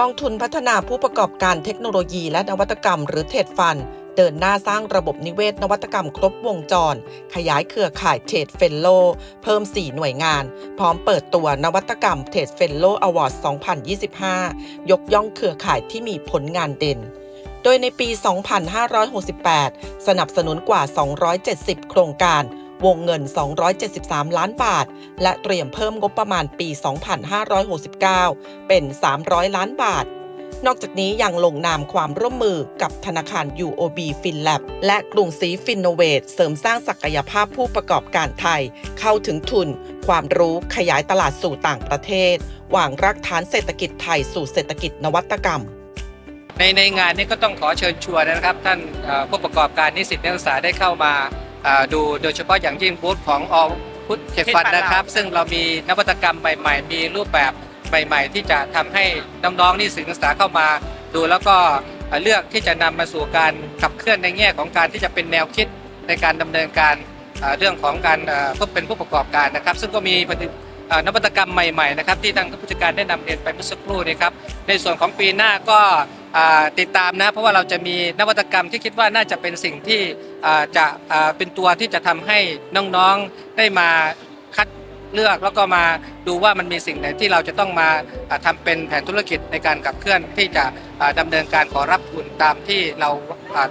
กองทุนพัฒนาผู้ประกอบการเทคโนโลยีและนวัตกรรม หรือเทรดฟัน เดินหน้าสร้างระบบนิเวศนวัตกรรมครบวงจร ขยายเครือข่ายเทรดเฟลโล เพิ่ม 4 หน่วยงาน พร้อมเปิดตัวนวัตกรรมเทรดเฟลโลอวอร์ด2025 ยกย่องเครือข่ายที่มีผลงานเด่นโดยในปี 2568 สนับสนุนกว่า 270 โครงการ วงเงิน 273 ล้านบาท และเตรียมเพิ่มงบประมาณปี 2569 เป็น 300 ล้านบาท นอกจากนี้ยังลงนามความร่วมมือกับธนาคาร UOB FinLab และกรุงศรีฟินโนเวทเสริมสร้างศักยภาพผู้ประกอบการไทย เข้าถึงทุน ความรู้ขยายตลาดสู่ต่างประเทศวางรากฐานเศรษฐกิจไทยสู่เศรษฐกิจนวัตกรรมในในงานนี้ก็ต้องขอเชิญชวนนะครับ ท่านผู้ประกอบการนิสิตนักศึกษาได้เข้ามา ดูโดยเฉพาะอย่างยิ่งบูธของอพุทธเทฟันนะครับ ซึ่งเรามีนวัตกรรมใหม่ๆ มีรูปแบบใหม่ ๆ ที่จะทำให้น้องๆนิสิตนักศึกษาเข้ามาดูแล้วก็เอ่อเลือกที่จะนำมาสู่การขับเคลื่อนในแง่ของการที่จะเป็นแนวคิดในการดำเนินการเอ่อเรื่องของการเอ่อเป็นผู้ประกอบการนะครับ ซึ่งก็มีผลิตเอ่อนวัตกรรมใหม่ๆนะครับที่ทางผู้จัดการได้นำเรียนไปเมื่อสักครู่นี้ครับในส่วนของปีหน้าก็อ่า ติดตามนะ เพราะว่าเราจะมีนวัตกรรมที่คิดว่าน่าจะเป็นสิ่งที่จะเป็นตัวที่จะทำให้น้องๆได้มาคัดเลือกแล้วก็มาดูว่ามันมีสิ่งไหนที่เราจะต้องมาอ่าทำเป็นแผนธุรกิจในการขับเคลื่อนที่จะอ่าดำเนินการขอรับทุนตามที่เรา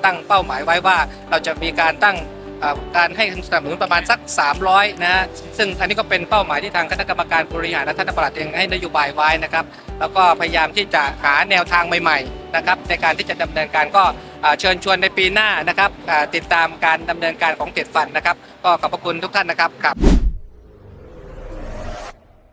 ตั้งเป้าหมายไว้ว่าเราจะมีการตั้งการให้สนับสนุนประมาณสัก 300 นะฮะ ซึ่งอันนี้ก็เป็นเป้าหมายที่ทางคณะกรรมการบริหารและท่านปลัดเองให้นโยบายไว้นะครับ แล้วก็พยายามที่จะหาแนวทางใหม่ ๆ นะครับในการที่จะดำเนินการก็เชิญชวนในปีหน้านะครับติดตามการดำเนินการของเจ็ดฟันนะครับ ก็ขอบพระคุณทุกท่านนะครับครับ